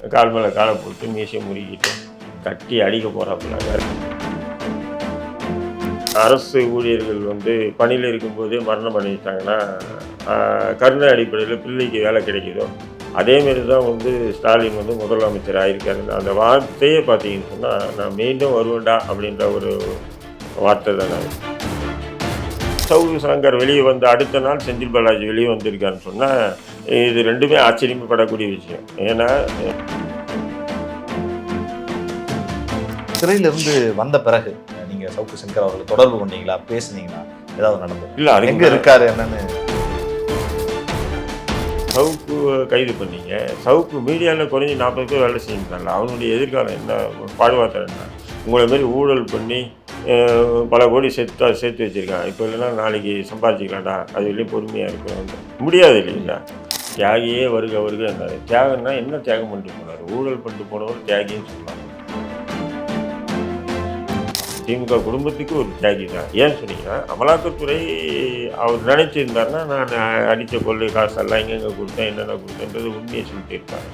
கால் மேலே காலை போட்டு மீசை முறுக்கிட்டு கட்டி அடிக்க போகிறாப்புல அரசு ஊழியர்கள் வந்து பணியில் இருக்கும்போதே மரணம் பண்ணிட்டாங்கன்னா கருணை அடிப்படையில் பிள்ளைக்கு வேலை கிடைக்குதோ? அதேமாரி தான் வந்து ஸ்டாலின் வந்து முதலமைச்சர் ஆயிருக்காரு. அந்த வார்த்தையே பார்த்தீங்கன்னு சொன்னால் நான் மீண்டும் வருவேண்டா அப்படின்ற ஒரு வார்த்தை தான் சௌரி சங்கர் வெளியே வந்து அடுத்த நாள் செந்தில் பாலாஜி வெளியே வந்திருக்காருன்னு சொன்னால் இது ரெண்டுமே ஆச்சரியப்படக்கூடிய விஷயம். ஏன்னா சிறையிலிருந்து வந்த பிறகு நீங்க சவுக்கு சங்கர் அவர்களை தொடர்பு கொண்டீங்களா? பேசுனீங்களா? ஏதாவது நடந்தது? இல்லை அதுக்கு எங்க இருக்காரு என்னன்னு? சவுக்கு கைது பண்ணீங்க. சவுக்கு மீடியாவில் குறைஞ்சி நாற்பது பேர் வேலை செஞ்சுட்டாங்க அவனுடைய எதிர்காலம் என்ன பாடுவாத்தம் என்ன? உங்களை மாரி ஊழல் பண்ணி பல கோடி சேர்த்து சேர்த்து வச்சுருக்கான் இப்போ இல்லைன்னா நாளைக்கு சம்பாதிச்சிக்கலாம்டா. அது வெளியே பொறுமையாக இருக்கும் முடியாது இல்லைங்களா? தியாகியே வருக வருக இருந்தார் தியாகம்னா என்ன தியாகம் பண்ணிட்டு போனார்? ஊழல் பண்ணிட்டு போனவர் தியாகின்னு சொன்னார் திமுக குடும்பத்துக்கு ஒரு தியாகி தான் ஏன் சொன்னீங்கன்னா அமலாக்கத்துறை அவர் நினைச்சிருந்தாருன்னா நான் அடித்த கொள்ளை காசெல்லாம் எங்கெங்கே கொடுத்தேன் என்னென்ன கொடுத்தேன்றது உண்மையை சொல்லிட்டு இருக்காங்க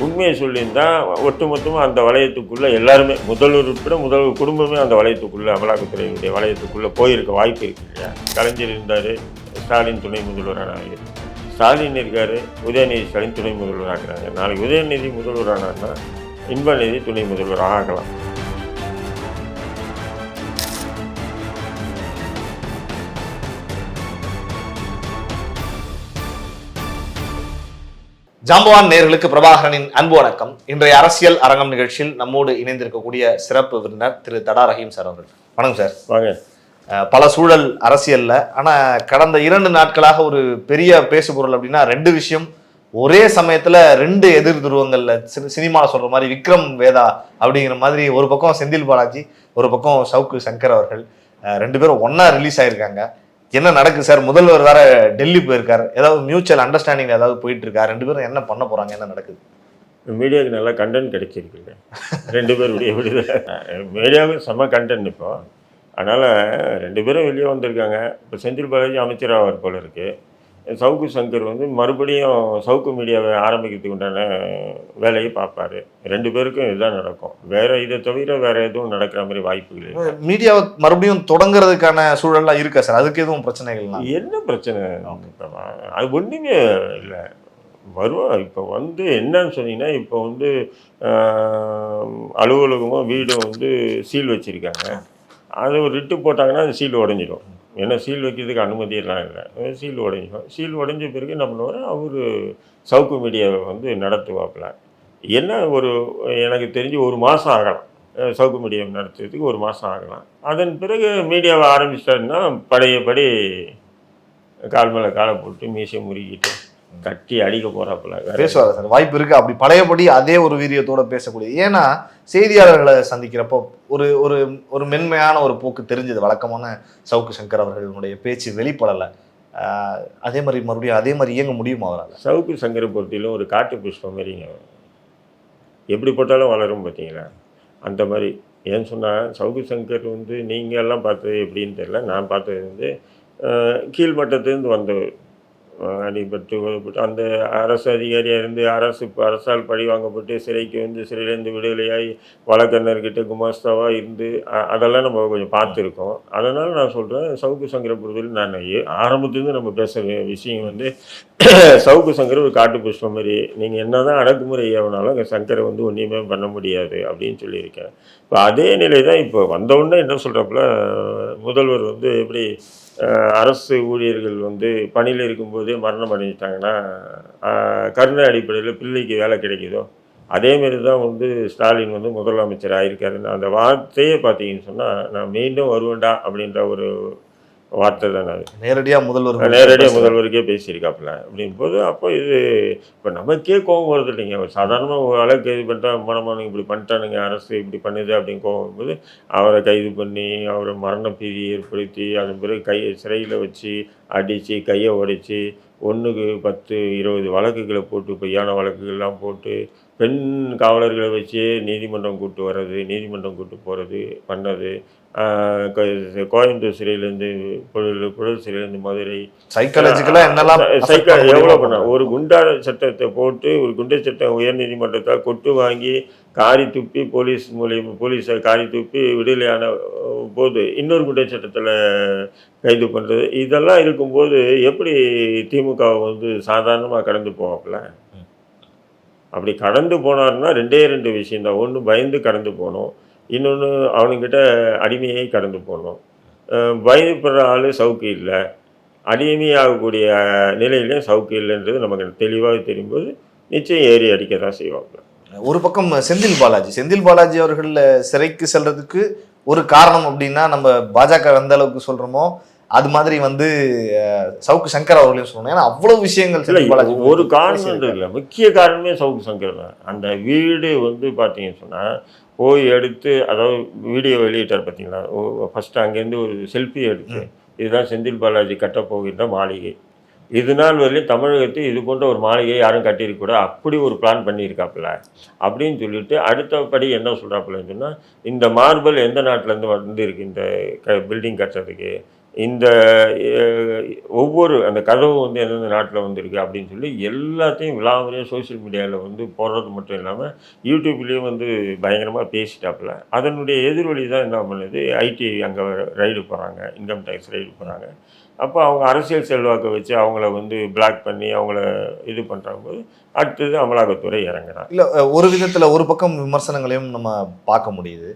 உண்மையை சொல்லியிருந்தா ஒட்டுமொத்தமாக அந்த வளையத்துக்குள்ளே எல்லாருமே முதல்வர் உட்பட முதல் குடும்பமே அந்த வளையத்துக்குள்ளே அமலாக்கத்துறையினுடைய வளையத்துக்குள்ளே போயிருக்க வாய்ப்பு இருக்கு இல்லையா? கலைஞர் இருந்தார் ஸ்டாலின் துணை முதல்வரானாங்க ஸ்டாலின் இருக்கார் உதயநிதி ஸ்டாலின் துணை முதல்வர் ஆக்குறாங்க. நாளைக்கு உதயநிதி முதல்வர் ஆனார்னா இன்பநிதி துணை முதல்வர் ஆகலாம். ஜாம்பவான் நேர்களுக்கு பிரபாகரனின் அன்பு வணக்கம். இன்றைய அரசியல் அரங்கம் நிகழ்ச்சியில் நம்மோடு இணைந்திருக்கக்கூடிய சிறப்பு விருந்தினர் திரு தடா ரஹீம் சார் அவர்கள். வணக்கம் சார். வாங்க. பல சூழல் அரசியல்ல. ஆனால் கடந்த இரண்டு நாட்களாக ஒரு பெரிய பேசுபொருள் அப்படின்னா ரெண்டு விஷயம். ஒரே சமயத்தில் ரெண்டு எதிர் துருவங்களில் சி- சினிமாவில் சொல்கிற மாதிரி விக்ரம் வேதா அப்படிங்கிற மாதிரி ஒரு பக்கம் செந்தில் பாலாஜி ஒரு பக்கம் சவுக்கு சங்கர் அவர்கள். ரெண்டு பேரும் ஒன்றா ரிலீஸ் ஆயிருக்காங்க. என்ன நடக்குது சார்? முதல்வர் வேற டெல்லி போயிருக்கார். ஏதாவது மியூச்சுவல் அண்டர்ஸ்டாண்டிங் ஏதாவது போயிட்டு இருக்கா ரெண்டு பேரும் என்ன பண்ண போறாங்க? என்ன நடக்குது? மீடியாவுக்கு நல்லா கண்டென்ட் கிடைச்சிருக்குல்ல ரெண்டு பேருடைய மீடியாவுக்கு செம்ம கண்டென்ட் இப்போ. அதனால் ரெண்டு பேரும் வெளியே வந்திருக்காங்க. இப்போ செந்தில் பாலாஜி அமைச்சராவார் போல இருக்கு. சவுக்கு சங்கர் வந்து மறுபடியும் சவுக்கு மீடியாவை ஆரம்பிக்கிறதுக்கு உண்டான வேலையை பார்ப்பாரு. ரெண்டு பேருக்கும் இதுதான் நடக்கும். வேற இதை தவிர வேற எதுவும் நடக்கிற மாதிரி வாய்ப்புகள் இல்லை. மீடியாவை மறுபடியும் தொடங்குறதுக்கான சூழல்லாம் இருக்கா சார்? அதுக்கு எதுவும் பிரச்சனைகள்லாம்? என்ன பிரச்சனை? அது ஒன்றுமே இல்லை. வருவா இப்போ வந்து என்னன்னு சொன்னீங்கன்னா இப்போ வந்து அலுவலகமும் வீடும் வந்து சீல் வச்சுருக்காங்க. அது ஒரு ரிட்டு போட்டாங்கன்னா அந்த சீல் உடஞ்சிடும். ஏன்னா சீல் வைக்கிறதுக்கு அனுமதியெல்லாம் இல்லை. சீல் உடஞ்சிடும். சீல் உடஞ்ச பிறகு நம்மளோட பண்ணுவார்? அவர் சவுக்கு மீடியாவை வந்து நடத்துவாப்புல. என்ன ஒரு எனக்கு தெரிஞ்சு ஒரு மாதம் ஆகலாம். சவுக்கு மீடியா நடத்துறதுக்கு ஒரு மாதம் ஆகலாம். அதன் பிறகு மீடியாவை ஆரம்பிச்சிட்டாருன்னா பழையபடி கால் மேலே காலை போட்டு மீசை முறுக்கிட்டு கட்டி அடிக்க போகிறாப்புல பேசுவாங்க சார். வாய்ப்பு இருக்கு. அப்படி பழையபடி அதே ஒரு வீரியத்தோட பேசக்கூடிய ஏன்னா செய்தியாளர்களை சந்திக்கிறப்போ ஒரு ஒரு ஒரு மென்மையான ஒரு போக்கு தெரிஞ்சது. வழக்கமான சவுக்கு சங்கர் அவர்களுடைய பேச்சு வெளிப்படலை. அதே மாதிரி மறுபடியும் அதே மாதிரி இயங்க முடியுமா அவரால்? சவுக்கு சங்கரை பொறுத்திலும் ஒரு காட்டு புஷ்பம் மாதிரிங்க எப்படி போட்டாலும் வளரும் பார்த்தீங்களா? அந்த மாதிரி. ஏன்னு சொன்னால் சவுக்கு சங்கர் வந்து நீங்கள் எல்லாம் பார்த்தது எப்படின்னு தெரியல. நான் பார்த்தது வந்து கீழ்மட்டத்திலேருந்து வந்தவர் அஹ், அடிபட்டு அந்த அரசு அதிகாரியாக இருந்து அரசு இப்போ அரசால் பழி வாங்கப்பட்டு சிறைக்கு வந்து சிறையிலேருந்து விடுதலையாகி வழக்கறிஞர்கிட்ட குமாஸ்தாவாக இருந்து அதெல்லாம் நம்ம கொஞ்சம் பார்த்துருக்கோம். அதனால் நான் சொல்கிறேன் சவுக்கு சங்கரை பொறுத்தவரை நான் ஏ- ஆரம்பத்துலேருந்து நம்ம பேசுகிற விஷயம் வந்து சவுக்கு சங்கர் ஒரு காட்டு புஷ்பம் மாதிரி நீங்கள் என்ன தான் அடக்குமுறை ஏவனாலும் அங்கே சங்கரை வந்து ஒன்றையுமே பண்ண முடியாது அப்படின்னு சொல்லியிருக்கேன். இப்போ அதே நிலை தான் இப்போ வந்தவுடனே என்ன சொல்கிறப்பல முதல்வர் வந்து எப்படி அரசு ஊழியர்கள் வந்து பணியில் இருக்கும்போதே மரணம் அடைஞ்சிட்டாங்கன்னா கருணை அடிப்படையில் பிள்ளைக்கு வேலை கிடைக்குதோ? அதேமாரி தான் வந்து ஸ்டாலின் வந்து முதலமைச்சர் ஆயிருக்காருன்னு அந்த வார்த்தையே பார்த்தீங்கன்னு சொன்னால் நான் மீண்டும் வருவேண்டா அப்படின்ற ஒரு வார்த்தை தானே அது. நேரடியா முதல்வர் நேரடியாக முதல்வருக்கே பேசியிருக்காப்புல. அப்படின் போது அப்போ இது இப்போ நமக்கே கோபம் வருது இல்லைங்க. ஒரு சாதாரணமாக ஒரு அளவுக்கு இது பண்ணிட்டா மனமானுங்க இப்படி பண்ணிட்டானுங்க அரசு இப்படி பண்ணுது அப்படின்னு கோபம் வரும்போது அவரை கைது பண்ணி அவரை மரண பீதி ஏற்படுத்தி அதன் பிறகு கையை சிறையில் வச்சு அடித்து கையை உடைச்சி ஒன்றுக்கு பத்து இருபது வழக்குகளை போட்டு பொய்யான வழக்குகள்லாம் போட்டு பெண் காவலர்களை வச்சு நீதிமன்றம் கூட்டு வர்றது நீதிமன்றம் கூட்டு போகிறது பண்ணது. கோயம்புத்தூர் சிறையிலேருந்து புழல் புழல் சிறையிலேருந்து மதுரை. சைக்காலஜிக்கலா என்னெல்லாம் சைக்கா எவ்வளோ பண்ண. ஒரு குண்டான சட்டத்தை போட்டு ஒரு குண்டர் சட்டம் உயர்நீதிமன்றத்தால் கொட்டு வாங்கி காரி துப்பி போலீஸ் மூலியம் போலீஸை காரி துப்பி விடுதலையான போது இன்னொரு குண்டர் சட்டத்தில் கைது பண்ணுறது இதெல்லாம் இருக்கும்போது எப்படி திமுக வந்து சாதாரணமாக கடந்து போவாப்புல? அப்படி கடந்து போனாருன்னா ரெண்டே ரெண்டு விஷயந்தான் ஒன்று பயந்து கடந்து போகணும் இன்னொன்று அவனுங்கிட்ட அடிமையை கடந்து போகணும் பயப்படுற ஆள் சவுக்கு இல்லை. அடிமையாகக்கூடிய நிலையிலையும் சவுக்கு இல்லைன்றது நமக்கு தெளிவாக தெரியும்போது நிச்சயம் ஏறி அடிக்க தான் செய்வாங்க. ஒரு பக்கம் செந்தில் பாலாஜி. செந்தில் பாலாஜி அவர்கள் சிறைக்கு செல்றதுக்கு ஒரு காரணம் அப்படின்னா நம்ம பாஜக எந்த அளவுக்கு சொல்கிறோமோ அது மாதிரி வந்து சவுக்கு சங்கர் அவர்களையும் சொல்லணும். ஏன்னா அவ்வளவு விஷயங்கள் ஒரு காரணம் இல்லை. முக்கிய காரணமே சவுக்கு சங்கர் தான். அந்த வீடு வந்து பார்த்தீங்கன்னு சொன்னால் போய் எடுத்து அதாவது வீடியோ வெளியிட்டார் பார்த்தீங்களா ஃபஸ்ட்டு அங்கேருந்து ஒரு செல்ஃபி எடுத்து இதுதான் செந்தில் பாலாஜி கட்டப் போகின்ற மாளிகை. இது நாள் வரையிலும் தமிழகத்தில் இது போன்ற ஒரு மாளிகை யாரும் கட்டியிருக்கூடாது அப்படி ஒரு பிளான் பண்ணியிருக்காப்புல. அப்படின்னு சொல்லிட்டு அடுத்தபடி என்ன சொல்கிறாப்புலன்னு சொன்னால் இந்த மார்பல் எந்த நாட்டிலேருந்து வந்திருக்கு? இந்த க பில்டிங் கட்டுறதுக்கு. இந்த ஒவ்வொரு அந்த கதவு வந்து எந்தெந்த நாட்டில் வந்திருக்கு அப்படின்னு சொல்லி எல்லாத்தையும் விழாமுறையாக சோஷியல் மீடியாவில் வந்து போடுறது மட்டும் இல்லாமல் யூடியூப்லேயும் வந்து பயங்கரமாக பேசிட்டாப்புல. அதனுடைய எதிர்வழி தான் என்ன பண்ணுது? ஐடி அங்கே ரைடு போகிறாங்க இன்கம் டேக்ஸ் ரைடு போகிறாங்க அப்போ அவங்க அரசியல் செல்வாக்கை வச்சு அவங்கள வந்து பிளாக் பண்ணி அவங்கள இது பண்ணுறாங்க போது அடுத்தது அமலாக்கத்துறை இறங்குறாங்க. இல்லை ஒரு விதத்தில் ஒரு பக்கம் விமர்சனங்களையும் நம்ம பார்க்க முடியுது.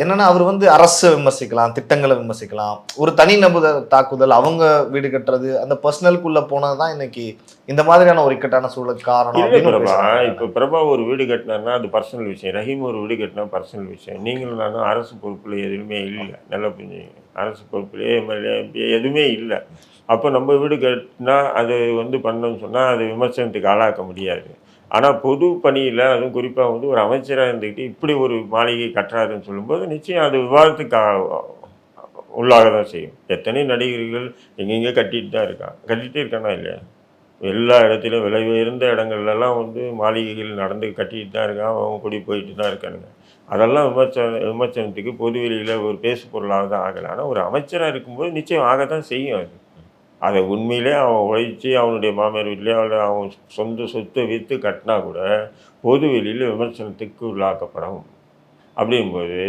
என்னன்னா அவர் வந்து அரசை விமர்சிக்கலாம் திட்டங்களை விமர்சிக்கலாம். ஒரு தனிநபர் தாக்குதல் அவங்க வீடு கட்டுறது அந்த பர்சனலுக்குள்ள போனதுதான் இன்னைக்கு இந்த மாதிரியான ஒரு இக்கட்டான சூழலுக்கு காரணம். இப்போ பிரபா ஒரு வீடு கட்டினார்னா அது பர்சனல் விஷயம். ரஹீம் ஒரு வீடு கட்டினா பர்சனல் விஷயம். நீங்களும் நானும் அரசு பொறுப்பில் எதுவுமே இல்லை. நல்லா புரிஞ்சுங்க அரசு பொறுப்புல எம்எல்ஏ எம்பி எதுவுமே இல்லை. அப்போ நம்ம வீடு கட்டினா அது வந்து பண்ணோம்னு சொன்னால் அது விமர்சனத்துக்கு ஆளாக்க முடியாது. ஆனால் பொது பணியில் அதுவும் குறிப்பாக வந்து ஒரு அமைச்சராக இருந்துக்கிட்டு இப்படி ஒரு மாளிகை கட்டுறாருன்னு சொல்லும்போது நிச்சயம் அது விவாதத்துக்கு உள்ளாக தான் செய்யும். எத்தனை நடிகர்கள் எங்கெங்கே கட்டிகிட்டு தான் இருக்கான் கட்டிகிட்டே இருக்கானா இல்லையா? எல்லா இடத்துலையும் விலை உயர்ந்த இடங்கள்லாம் வந்து மாளிகைகள் நடந்து கட்டிகிட்டு தான் இருக்கான். அவன் கூடி போயிட்டு தான் இருக்கானுங்க. அதெல்லாம் விமர்சன விமர்சனத்துக்கு பொது வெளியில் ஒரு பேசு பொருளாக தான் ஆகலை. ஆனால் ஒரு அமைச்சராக இருக்கும்போது நிச்சயம் ஆக தான் செய்யும் அது. அதை உண்மையிலே அவன் உழைச்சி அவனுடைய மாமியார் வீட்டிலே அவளை அவன் சொந்த சொத்தை விற்று கட்டினா கூட பொது வெளியில் விமர்சனத்துக்கு உள்ளாக்கப்படும். அப்படிங்கும்போது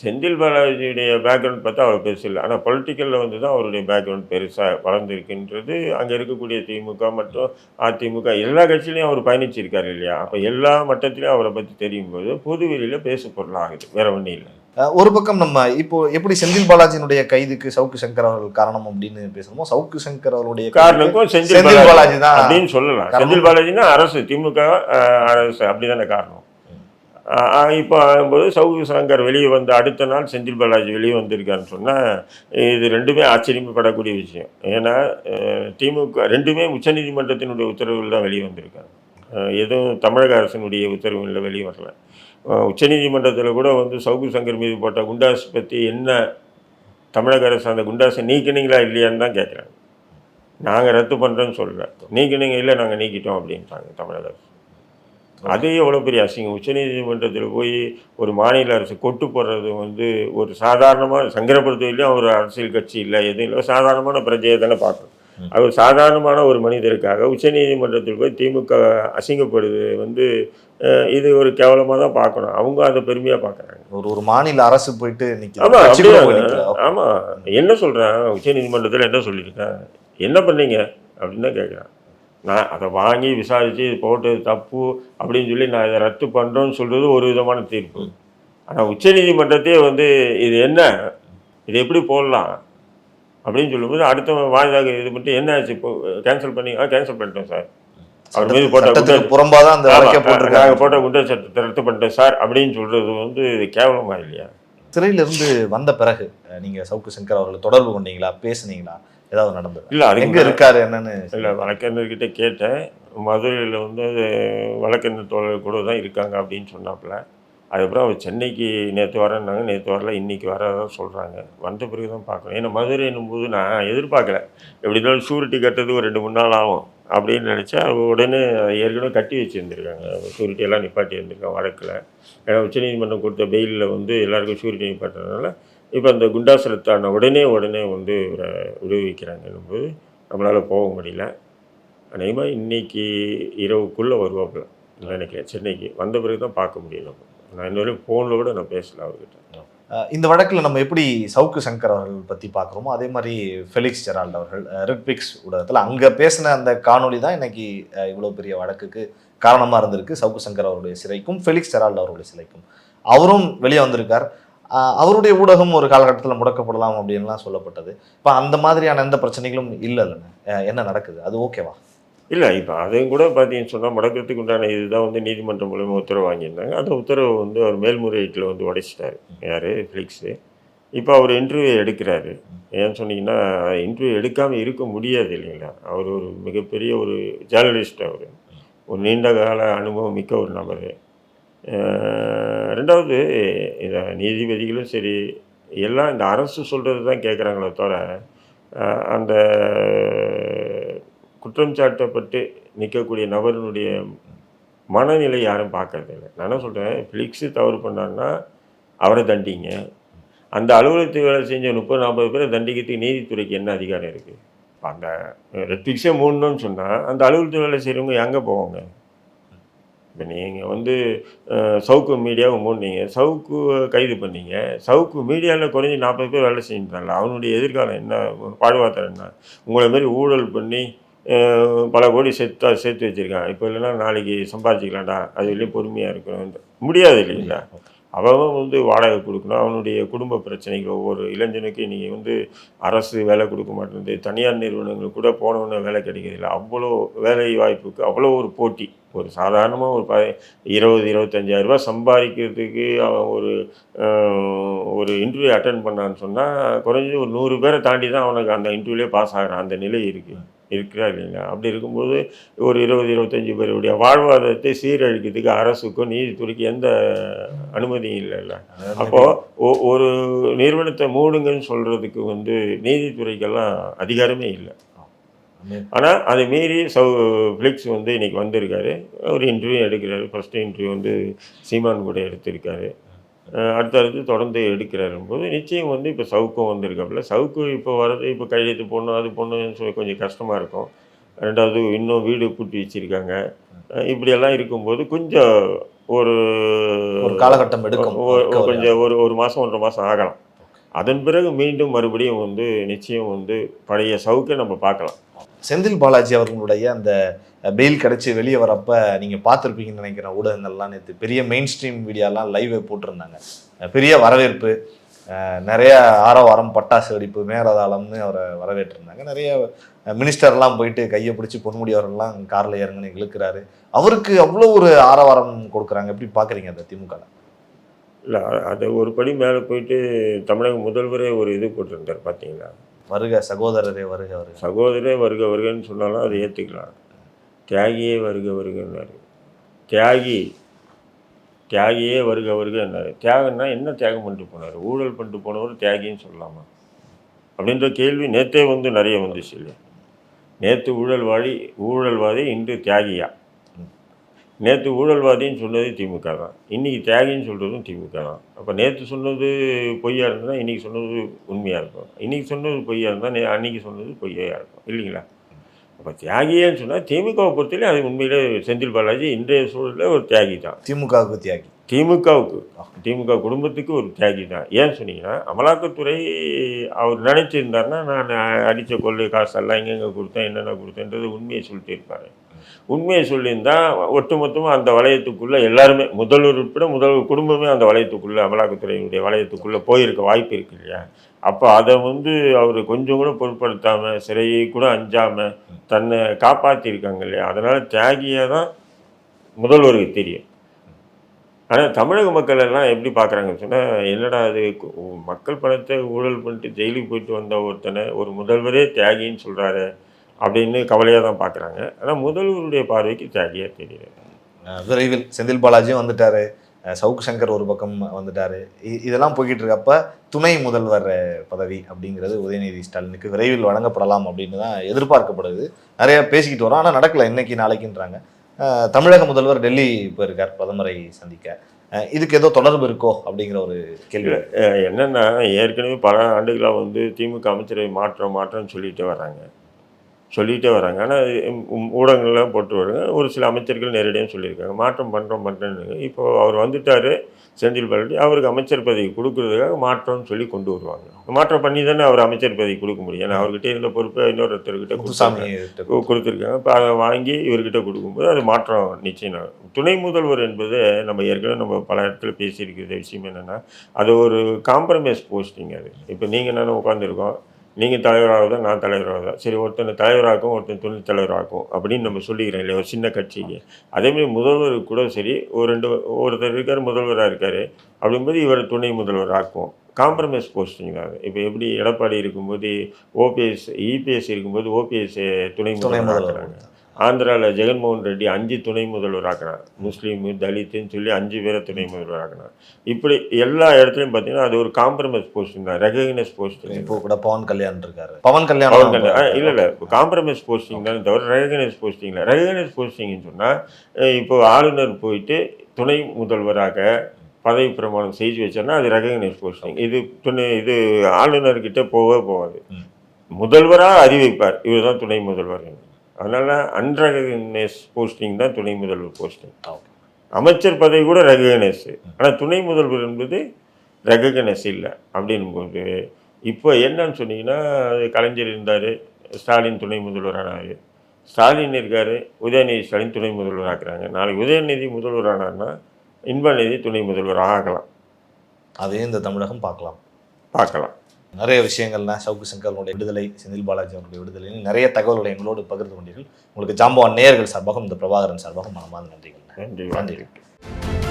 செந்தில் பாலாஜியுடைய பேக்ரவுண்ட் பார்த்தா அவர் பெருசு இல்லை. ஆனால் பொலிட்டிக்கலில் வந்து தான் அவருடைய பேக்ரவுண்ட் பெருசாக வளர்ந்துருக்குன்றது. அங்கே இருக்கக்கூடிய திமுக மற்றும் அதிமுக எல்லா கட்சியிலையும் அவர் பயணிச்சிருக்காரு இல்லையா? அப்போ எல்லா மட்டத்திலையும் அவரை பற்றி தெரியும் போது பொது வெளியில் பேசு பொருளாகுது வேற ஒன்றும் இல்லை. ஒரு பக்கம் நம்ம இப்போ எப்படி செந்தில் பாலாஜியினுடைய கைதுக்கு சவுக்கு சங்கர் அவர்கள் காரணம் அப்படின்னு பேசுறோமோ சவுக்கு சங்கர் அவருடைய காரணக்கும் செந்தில் பாலாஜி தான் அப்படின்னு சொல்லலாம். காரணம். செந்தில் பாலாஜினா அரசு திமுக அரசு அப்படிதானே காரணம். இப்போ ஆகும்போது சவுகு சங்கர் வெளியே வந்து அடுத்த நாள் செந்தில் பாலாஜி வெளியே வந்திருக்காருன்னு சொன்னால் இது ரெண்டுமே ஆச்சரியப்படக்கூடிய விஷயம். ஏன்னா திமுக ரெண்டுமே உச்சநீதிமன்றத்தினுடைய உத்தரவில் தான் வெளியே வந்திருக்காங்க. எதுவும் தமிழக அரசினுடைய உத்தரவில் வெளியே வரல. உச்சநீதிமன்றத்தில் கூட வந்து சவுகு சங்கர் மீது போட்ட குண்டாஸ் பற்றி என்ன தமிழக அரசு அந்த குண்டாஸை நீக்கினீங்களா இல்லையான்னு தான் கேட்குறாங்க நாங்கள் ரத்து பண்ணுறோன்னு சொல்லலை நீக்கினீங்க இல்லை நாங்கள் நீக்கிட்டோம் அப்படின்ட்டாங்க தமிழக அரசு. அது எவ்வளோ பெரிய அசிங்கம். உச்சநீதிமன்றத்தில் போய் ஒரு மாநில அரசு கொட்டு போடுறது வந்து ஒரு சாதாரணமாக சங்கரப்படுத்துவதிலையும் ஒரு அரசியல் கட்சி இல்லை எதுவும் இல்லை. சாதாரணமான பிரஜையை தானே பார்க்கணும். அவர் சாதாரணமான ஒரு மனிதருக்காக உச்சநீதிமன்றத்தில் போய் திமுக அசிங்கப்படுது வந்து இது ஒரு கேவலமாக தான் பார்க்கணும். அவங்க அதை பெருமையாக பார்க்குறாங்க. ஒரு ஒரு மாநில அரசு போயிட்டு நிக்குது. ஆமா கட்சி கூட அப்படியே போய் நிக்குது. ஆமா. என்ன சொல்றேன்? உச்சநீதிமன்றத்தில் என்ன சொல்லியிருக்கேன் என்ன பண்ணீங்க? அப்படின்னு தான் கேட்குறேன் நான் அதை வாங்கி விசாரித்து போட்டு தப்பு அப்படின்னு சொல்லி நான் இதை ரத்து பண்ணுறோன்னு சொல்கிறது ஒரு விதமான தீர்ப்பு. ஆனால் உச்சநீதிமன்றத்தையே வந்து இது என்ன? இது எப்படி போடலாம்? அப்படின்னு சொல்லும்போது அடுத்தவன் வாய்தாக இது பண்ணிட்டு என்ன ஆச்சு? இப்போ கேன்சல் பண்ணி ஆ கேன்சல் பண்ணிட்டோம் சார். அவர் மீது போட்ட குற்ற- புறம்பாதான் அந்த போட்ட குற்ற சட்டத்தை ரத்து பண்ணிட்டேன் சார் அப்படின்னு சொல்றது வந்து கேவலமா இல்லையா? சிறையில இருந்து வந்த பிறகு அஹ், நீங்க சவுக்கு சங்கர் அவர்களை தொடர்பு கொண்டீங்களா? பேசுனீங்களா? ஏதாவது நடந்தது? இல்ல அதுக்கு எங்க இருக்காரு என்னன்னு இல்லை வழக்கறிஞர்கிட்ட கேட்டேன். மதுரையில் வந்து வழக்கறிஞர் தோழர் கூட தான் இருக்காங்க அப்படின்னு சொன்னாப்புல. அதுக்கப்புறம் அவர் சென்னைக்கு நேற்று வரேன்னாங்க. நேற்று வரல இன்றைக்கி வரதான் சொல்கிறாங்க வந்த பிறகு தான் பார்க்கணும் ஏன்னா மதுரை என்னும்போது நான் எதிர்பார்க்கல. எப்படி இருந்தாலும் ஷூரிட்டி கட்டுறதுக்கு ஒரு ரெண்டு மூணு நாள் ஆகும் அப்படின்னு நினச்சா உடனே ஏற்கனவே கட்டி வச்சுருந்துருக்காங்க. ஷூரிட்டி எல்லாம் நிப்பாட்டி இருந்திருக்காங்க வழக்கில் ஏன்னா உச்சநீதிமன்றம் கொடுத்த பெயிலில் வந்து எல்லாருக்கும் ஷூரிட்டி நிப்பாட்டுறதுனால இப்போ அந்த குண்டாசலத்தான உடனே உடனே வந்து இவரை விடுவிக்கிறாங்கன்னும் போது நம்மளால் போக முடியல. அநேகமாக இன்னைக்கு இரவுக்குள்ளே வருவாப்புல. நினைக்கிறேன். சென்னைக்கு வந்த பிறகு தான் பார்க்க முடியும் நம்ம. நான் இன்னொரு ஃபோனில் கூட நான் பேசல அவர்கிட்ட. இந்த வழக்கில் நம்ம எப்படி சவுக்கு சங்கர் அவர்கள் பற்றி பார்க்குறோமோ அதே மாதிரி ஃபெலிக்ஸ் ஜெரால்ட் அவர்கள் ரெட்பிக்ஸ் ஊடகத்தில் அங்கே பேசின அந்த காணொளி தான் இன்னைக்கு இவ்வளோ பெரிய வழக்குக்கு காரணமாக இருந்திருக்கு. சவுக்கு சங்கர் அவருடைய சிலைக்கும் ஃபெலிக்ஸ் ஜெரால்ட் அவருடைய சிலைக்கும் அவரும் வெளியே வந்திருக்கார். அவருடைய ஊடகம் ஒரு காலகட்டத்தில் முடக்கப்படலாம் அப்படின்லாம் சொல்லப்பட்டது. இப்போ அந்த மாதிரியான எந்த பிரச்சனைகளும் இல்லை என்ன நடக்குது? அது ஓகேவா? இல்லை இப்போ அதையும் கூட பார்த்தீங்கன்னு சொன்னால் முடக்கத்துக்கு உண்டான இதுதான் வந்து நீதிமன்றம் மூலயமா உத்தரவு வாங்கியிருந்தாங்க. அந்த உத்தரவு வந்து அவர் மேல்முறையீட்டில் வந்து உடைச்சிட்டாரு. யார்? ஃபிளிக்ஸு இப்போ அவர் இன்டர்வியூ எடுக்கிறாரு. ஏன்னு சொன்னீங்கன்னா இன்டர்வியூ எடுக்காமல் இருக்க முடியாது இல்லைங்களா? அவர் ஒரு மிகப்பெரிய ஒரு ஜேர்னலிஸ்ட் அவர். ஒரு நீண்ட கால அனுபவம் மிக்க ஒரு நபர். ரெண்டாவது இந்த நீதிபதிகளும் சரி எல்லாம் இந்த அரசு சொல்கிறது தான் கேட்குறாங்களே தவிர அந்த குற்றம் சாட்டப்பட்டு நிற்கக்கூடிய நபரினுடைய மனநிலை யாரும் பார்க்கறது இல்லை. நான் என்ன சொல்கிறேன் ஃபிளிக்ஸு தவறு பண்ணான்னா அவரை தண்டிங்க. அந்த அலுவலகத்துக்கு வேலை செஞ்ச முப்பது நாற்பது பேரை தண்டிக்கிறதுக்கு நீதித்துறைக்கு என்ன அதிகாரம் இருக்குது அந்த ரெட்பிக்ஸே மூடணும்னு சொன்னால் அந்த அலுவலகத்தில் வேலை செய்கிறவங்க எங்கே போவாங்க? இப்போ நீங்கள் வந்து சவுக்கு மீடியாவை மூடினீங்க. சவுக்கு கைது பண்ணீங்க. சவுக்கு மீடியாவில் குறைஞ்சி நாற்பது பேர் வேலை செஞ்சுட்டாங்கல்ல அவனுடைய எதிர்காலம் என்ன? வாழ்வாதாரம் என்ன? உங்களை மாதிரி ஊழல் பண்ணி பல கோடி சேர்த்தா சேர்த்து வச்சுருக்கான் இப்போ இல்லைன்னா நாளைக்கு சம்பாதிச்சிக்கலாம்டா அது வெளியே பொறுமையாக இருக்கணும் முடியாது இல்லைங்களா? அவன் வந்து வாடகை கொடுக்கணும். அவனுடைய குடும்ப பிரச்சனைகள் ஒவ்வொரு இளைஞனுக்கு நீங்கள் வந்து அரசு வேலை கொடுக்க மாட்டேங்குது. தனியார் நிறுவனங்கள் கூட போனவொன்னே வேலை கிடைக்கிறதில்ல அவ்வளோ வேலை வாய்ப்புக்கு அவ்வளோ ஒரு போட்டி. ஒரு சாதாரணமாக ஒரு ப இருபது இருபத்தஞ்சாயிரம் ரூபாய் சம்பாதிக்கிறதுக்கு அவன் ஒரு ஒரு இன்டர்வியூ அட்டன் பண்ணான்னு சொன்னால் குறைஞ்சது ஒரு நூறு பேரை தாண்டி தான் அவனுக்கு அந்த இன்டர்வியூலே பாஸ் ஆகிறான். அந்த நிலை இருக்குது இருக்கிறார் இல்லைங்களா அப்படி இருக்கும்போது ஒரு இருபது இருபத்தஞ்சி பேருடைய வாழ்வாதாரத்தை சீரழிக்கிறதுக்கு அரசுக்கும் நீதித்துறைக்கு எந்த அனுமதியும் இல்லைல்ல. அப்போது ஒரு நிறுவனத்தை மூடுங்கன்னு சொல்கிறதுக்கு வந்து நீதித்துறைக்கெல்லாம் அதிகாரமே இல்லை. ஆனால் அதை மீறி சௌ ஃப்ளிக்ஸ் வந்து இன்றைக்கி வந்திருக்காரு. ஒரு இன்டர்வியூ எடுக்கிறாரு. ஃபஸ்ட்டு இன்டர்வியூ வந்து சீமான் கூட எடுத்திருக்காரு. அடுத்தடுத்து தொடர்ந்து எடுக்கிறாரும் போது நிச்சயம் வந்து இப்போ சவுக்கும் வந்திருக்காப்புல சவுக்கு இப்போ வர்றது இப்போ கையெழுத்து போடணும் அது போடணும்னு சொல்லி கொஞ்சம் கஷ்டமாக இருக்கும். ரெண்டாவது இன்னும் வீடு பூட்டி வச்சிருக்காங்க. இப்படியெல்லாம் இருக்கும்போது கொஞ்சம் ஒரு ஒரு காலகட்டம் எடுக்கும். கொஞ்சம் ஒரு ஒரு மாதம் ஒன்றரை மாதம் ஆகலாம். அதன் பிறகு மீண்டும் மறுபடியும் வந்து நிச்சயம் வந்து பழைய சவுக்கை நம்ம பார்க்கலாம். செந்தில் பாலாஜி அவர்களுடைய அந்த பெயில் கிடச்சி வெளியே வரப்ப நீங்கள் பார்த்துருப்பீங்கன்னு நினைக்கிறேன் ஊடகங்கள்லாம் நேற்று பெரிய மெயின் ஸ்ட்ரீம் மீடியாலாம் லைவ் போட்டிருந்தாங்க பெரிய வரவேற்பு நிறைய ஆரவாரம் பட்டாசு வெடிப்பு மேலதாளம்னு அவரை வரவேற்றிருந்தாங்க. நிறைய மினிஸ்டர்லாம் போயிட்டு கையை பிடிச்சி பொன்முடி அவர்கள்லாம் கார்ல இறங்குன்னு இழுக்கிறாரு. அவருக்கு அவ்வளோ ஒரு ஆரவாரம் கொடுக்குறாங்க. எப்படி பார்க்குறீங்க அந்த திமுக இல்லை அதை ஒரு படி மேலே போயிட்டு தமிழக முதல்வரே ஒரு இது போட்டிருந்தார் பார்த்தீங்களா? வருக சகோதரரே வருக வருக. சகோதரே வருக வருகன்னு சொன்னாலும் அதை ஏற்றுக்கலாம் தியாகியே வருக வருகன்னாரு. தியாகி தியாகியே வருக வருகன்னாரு. தியாகம்னா என்ன தியாகம் பண்ணிட்டு போனார்? ஊழல் பண்ணிட்டு போனவர் தியாகின்னு சொல்லலாமா? அப்படின்ற கேள்வி நேற்றே வந்து நிறைய வந்துச்சு இல்லையா? நேற்று ஊழல்வாதி ஊழல்வாதி இன்று தியாகியா? நேற்று ஊழல்வாதின்னு சொன்னது திமுக தான். இன்றைக்கி தியாகின்னு சொல்கிறதும் திமுக தான். அப்போ நேற்று சொன்னது பொய்யா இருந்ததுன்னா இன்றைக்கி சொன்னது உண்மையாக இருக்கும். இன்றைக்கி சொன்னது பொய்யா இருந்தால் நே அன்றைக்கி சொன்னது பொய்யா இருக்கும். இல்லைங்களா? அப்போ தியாகியேன்னு சொன்னால் திமுகவை பொறுத்தவரை அது உண்மையிலே செந்தில் பாலாஜி இன்றைய சூழலில் ஒரு தியாகி தான். திமுகவுக்கு தியாகி. திமுகவுக்கு. திமுக குடும்பத்துக்கு ஒரு தியாகி தான். ஏன்னு சொன்னீங்கன்னா அமலாக்கத்துறை அவர் நினச்சிருந்தாருன்னா நான் அடித்த கொள்ளை காசெல்லாம் எங்கெங்கே கொடுத்தேன் என்னென்ன கொடுத்தேன்றது உண்மையை சொல்லிட்டு இருப்பார். உண்மையை சொல்லியிருந்தால் ஒட்டுமொத்தமாக அந்த வளையத்துக்குள்ளே எல்லாருமே முதல்வர் உட்பட முதல் குடும்பமே அந்த வளையத்துக்குள்ளே அமலாக்கத்துறையினுடைய வளையத்துக்குள்ளே போயிருக்க வாய்ப்பு இருக்கு இல்லையா? அப்போ அதை வந்து அவர் கொஞ்சம் கூட பொருட்படுத்தாமல் சிறையை கூட அஞ்சாமல் தன்னை காப்பாற்றியிருக்காங்க இல்லையா? அதனால் தியாகியாக தான் முதல்வருக்கு தெரியும். ஆனால் தமிழக மக்கள் எல்லாம் எப்படி பார்க்குறாங்கன்னு சொன்னால் என்னடா அது மக்கள் பணத்தை ஊழல் பண்ணிட்டு ஜெயிலுக்கு போயிட்டு வந்த ஒருத்தனை ஒரு முதல்வரே தியாகின்னு சொல்கிறாரு அப்படின்னு கவலையாக தான் பார்க்குறாங்க ஆனால் முதல்வருடைய பார்வைக்கு தியாகியாக தெரியல விரைவில் செந்தில் பாலாஜியும் வந்துட்டாரு. அஹ் சவுக்கு சங்கர் ஒரு பக்கம் வந்துட்டாரு. இதெல்லாம் போய்கிட்டு இருக்கப்ப துணை முதல்வர் பதவி அப்படிங்கிறது உதயநிதி ஸ்டாலினுக்கு விரைவில் வழங்கப்படலாம் அப்படின்னு தான் எதிர்பார்க்கப்படுது. நிறைய பேசிக்கிட்டு வரோம். ஆனால் நடக்கல. இன்னைக்கு நாளைக்குன்றாங்க. தமிழக முதல்வர் டெல்லி போயிருக்கார். பிரதமரை சந்திக்க. இதுக்கு ஏதோ தொடர்பு இருக்கோ அப்படிங்கிற ஒரு கேள்வி. என்னன்னா ஏற்கனவே பல ஆண்டுகளாக வந்து திமுக அமைச்சரை மாற்றம் மாற்றம்னு சொல்லிட்டே வராங்க சொல்லிட்டே வராங்க. ஆனால் ஊடகங்கள்லாம் போட்டு வராங்க. ஒரு சில அமைச்சர்கள் நேரடியாக சொல்லியிருக்காங்க. மாற்றம் பண்ணுறோம் பண்ணுறேன்னு இப்போ அவர் வந்துட்டார் செந்தில் பாலாஜி அவருக்கு அமைச்சர் பதவி கொடுக்கறதுக்காக மாற்றம்னு சொல்லி கொண்டு வருவாங்க. மாற்றம் பண்ணி தானே அவர் அமைச்சர் பதவி கொடுக்க முடியும். ஏன்னா அவர்கிட்ட இருந்த பொறுப்பை இன்னொருத்தர்கிட்ட கொடுத்துருக்காங்க. இப்போ அதை வாங்கி இவர்கிட்ட கொடுக்கும்போது அது மாற்றம் நிச்சயம். துணை முதல்வர் என்பது நம்ம ஏற்கனவே நம்ம பல இடத்துல பேசியிருக்கிற விஷயம் என்னென்னா அது ஒரு காம்ப்ரமைஸ் போஸ்டிங் அது. இப்போ நீங்கள் நானும் உட்காந்துருக்கோம் நீங்கள் தலைவராக நான் தலைவராக தான் சரி ஒருத்தனை தலைவராக்கும் ஒருத்தன் துணை தலைவராக்கும் அப்படின்னு நம்ம சொல்லிக்கிறோம் இல்லையா? ஒரு சின்ன கட்சிக்கு. அதேமாதிரி முதல்வர் கூட சரி ஒரு ரெண்டு ஒருத்தர் இருக்கார் முதல்வராக இருக்கார். அப்படிங்கும்போது இவர் துணை முதல்வர் ஆக்குவோம் காம்ப்ரமைஸ் போஸ்டிங் தான் இப்போ எப்படி எடப்பாடி இருக்கும்போது ஓபிஎஸ் இபிஎஸ் இருக்கும்போது ஓபிஎஸ் துணை முதல்வர் முதல்வர் ஆக்குறாங்க ஆந்திராவில் ஜெகன்மோகன் ரெட்டி அஞ்சு துணை முதல்வர் ஆக்கினார். முஸ்லீமு தலித்துன்னு சொல்லி அஞ்சு பேரை துணை முதல்வர் ஆக்கினார். இப்படி எல்லா இடத்துலையும் பார்த்தீங்கன்னா அது ஒரு காம்ப்ரமைஸ் போஸ்டிங் தான். ரெகக்னைஸ் போஸ்டிங் இப்போ கூட பவன் கல்யாண் இருக்காரு. பவன் கல்யாண் இல்லை இல்லை. காம்ப்ரமைஸ் போஸ்டிங் தான் தவிர ரெகனைஸ் போஸ்டிங் இல்லை. ரெகனைஸ் போஸ்டிங்னு சொன்னால் இப்போ ஆளுநர் போயிட்டு துணை முதல்வராக பதவி பிரமாணம் செய்து வச்சோன்னா அது ரெகனைஸ் போஸ்டிங் இது துணை இது ஆளுநர்கிட்ட போகவே போகாது. முதல்வராக அறிவிப்பார். இவர் தான் துணை முதல்வர். அதனால அன்ரெகனைஸ் போஸ்டிங் தான் துணை முதல்வர் போஸ்டிங். அமைச்சர் பதவி கூட ரெகனைஸ் ஆனால் துணை முதல்வர் என்பது ரெகனைஸ் இல்லை அப்படின்போது இப்போ என்னன்னு சொன்னீங்கன்னா அது கலைஞர் இருந்தார் ஸ்டாலின் துணை முதல்வர் ஆனார். ஸ்டாலின் இருக்கார் உதயநிதி ஸ்டாலின் துணை முதல்வர் ஆக்குறாங்க. நாளைக்கு உதயநிதி முதல்வர் ஆனார்னா இன்பநிதி துணை முதல்வர் ஆகலாம். அதையும் இந்த தமிழகம் பார்க்கலாம். பார்க்கலாம். நிறைய விஷயங்கள்னா சவுக்கு சங்கரனுடைய விடுதலை செந்தில் பாலாஜி அவருடைய விடுதலைன்னு நிறைய தகவல்களை எங்களோடு பகிர்ந்து கொண்டீர்கள். உங்களுக்கு ஜாம்பவான் நேயர்கள் சார்பாகவும் இந்த பிரபாகரன் சார்பாகவும் மனமார்ந்த நன்றிகள். நன்றி நன்றி. நன்றி.